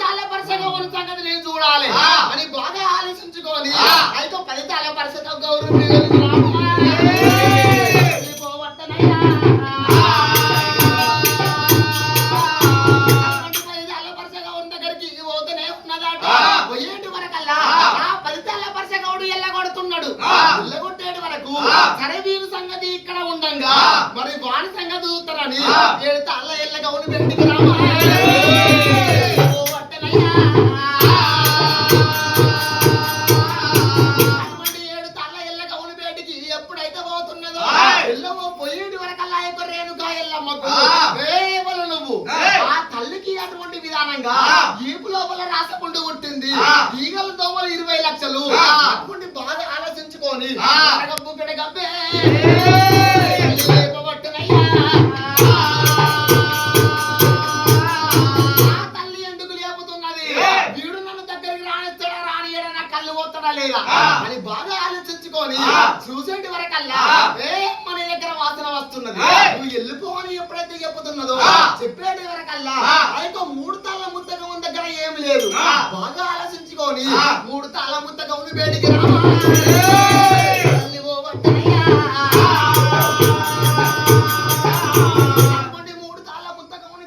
తాళ్ళ పరసగా ఉన్న సంగతి నేను చూడాలి. అని బాగా ఆలోచించుకొని అయితే పది తాళ్ళ పరసతో గౌరవం సరే వీరి సంగతి ఇక్కడ ఉండంగా. మరి వాని సంగతి చూస్తారని ఏడు తాళ్ళ ఎల్లగౌని బయటికి రామా? పోవట్టనయ్యా. అటువంటి ఏడు తాళ్ళ ఎల్లగౌని బయటికి ఎప్పుడైతే పోతున్నదో ఎల్లవో పోయేటి వరకల్లా యొక్క రేణుకా ఎల్లమ్మకు. కేవలం నువ్వు? ఆ తల్లికి అటువంటి విధానంగా ఈపు లోపల రాసపుండు పుట్టింది. ఈగల దోమలు ఇరవై లక్షలు. అటువంటి బాగా ఆలోచించుకొని గబ్బు గబ్బే. లేపబట్టునయ్యా. ఆ తల్లి ఎందుకు లేపుతున్నది? వీడు నన్ను దగ్గరికి రానిస్తాడా రానియడా నా కళ్ళు పోతాడా లేదా? అని బాగా ఆలోచించుకొని చూసేటి వరకల్లా మన దగ్గర వాసన వస్తున్నది. నువ్వు వెళ్ళిపోవని ఎప్పుడైతే చెప్పుతున్నదో చెప్పేటి వరకల్లా అయితే మూడు దగ్గర ఏమి లేదు. బాగా ఆలోచించుకొని మూడు రామా తల్లి పోవట్టనయ్యా. అటువంటి మూడు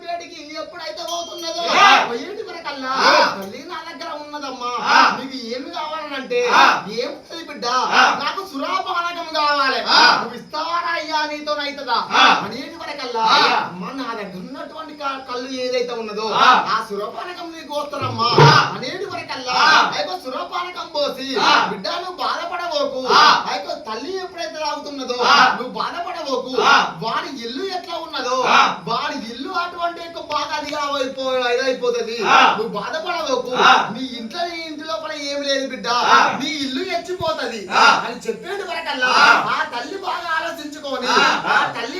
వేడికి ఎప్పుడైతే పోతున్నదో? పోయేటి వరకల్లా తల్లి నా దగ్గర ఉన్నదమ్మా. నీకు ఏమి కావాలనంటే ఏముంటది బిడ్డ? నాకు సురాపానకం కావాలి. నువ్వు ఇస్తావారా అయ్యా నీతోనైతదా? అనేటి వరకల్లా అమ్మ నా దగ్గర ఉన్నటువంటి కళ్ళు ఏదైతే ఉన్నదో ఆ. సురపానకం నీకు వస్తారమ్మా అనేటి వరకల్లా అయితే సురపానకం పోసి బిడ్డ నువ్వు బాధపడబోకు అయితే తల్లి ఎప్పుడైతే తాగుతున్నదో నువ్వు బాధపడబోకు వాడి ఇల్లు ఎట్లా ఉన్నదో వాడి ఇల్లు అటువంటి యొక్క బాగా అదిగా ఇదైపోతుంది. నువ్వు బాధపడబోకు నీ ఇంట్లో నీ ఇంటి లోపల ఏమి లేదు బిడ్డ. నీ ఇల్లు ఎచ్చిపోతది. అని చెప్పేటి వరకల్లా ఆ. తల్లి బాగా ఆలోచించుకొని ఆ తల్లి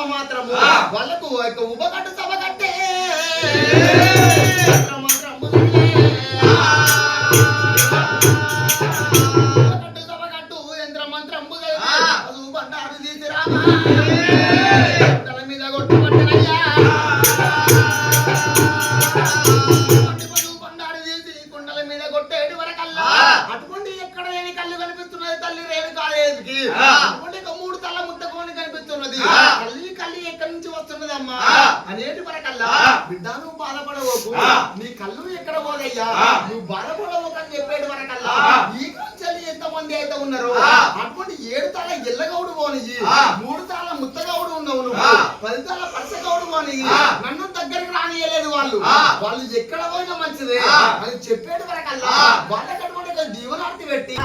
ఎల్లమ్మ మాత్రము. వాళ్ళకు యొక్క ఉపకట్టు సభ కట్టే. అటువంటి ఎక్కడ లేని కళ్ళు కనిపిస్తున్నది తల్లి రేణుకాదేవికి ఉన్నదమ్మా అనేటి వరకల్లా బిడ్డ నువ్వు బాధపడవకు. నీ కళ్ళు ఎక్కడ పోదయ్యా? నువ్వు బాధపడవకు అని చెప్పేటి వరకల్లా ఈ కాంచెల్లి ఎంత మంది అయితే ఉన్నారు అటువంటి ఏడు తాళ ఎల్లగౌడు పోనియి మూడు తాళ ముత్తగౌడు ఉన్నావు నువ్వు పది తాళ పచ్చగౌడు పోనియి నన్ను దగ్గరికి రానియలేదు వాళ్ళు. వాళ్ళు ఎక్కడ పోయినా మంచిదే. అది చెప్పేటి వరకల్లా వాళ్ళకి అటువంటి దీవనార్థి పెట్టి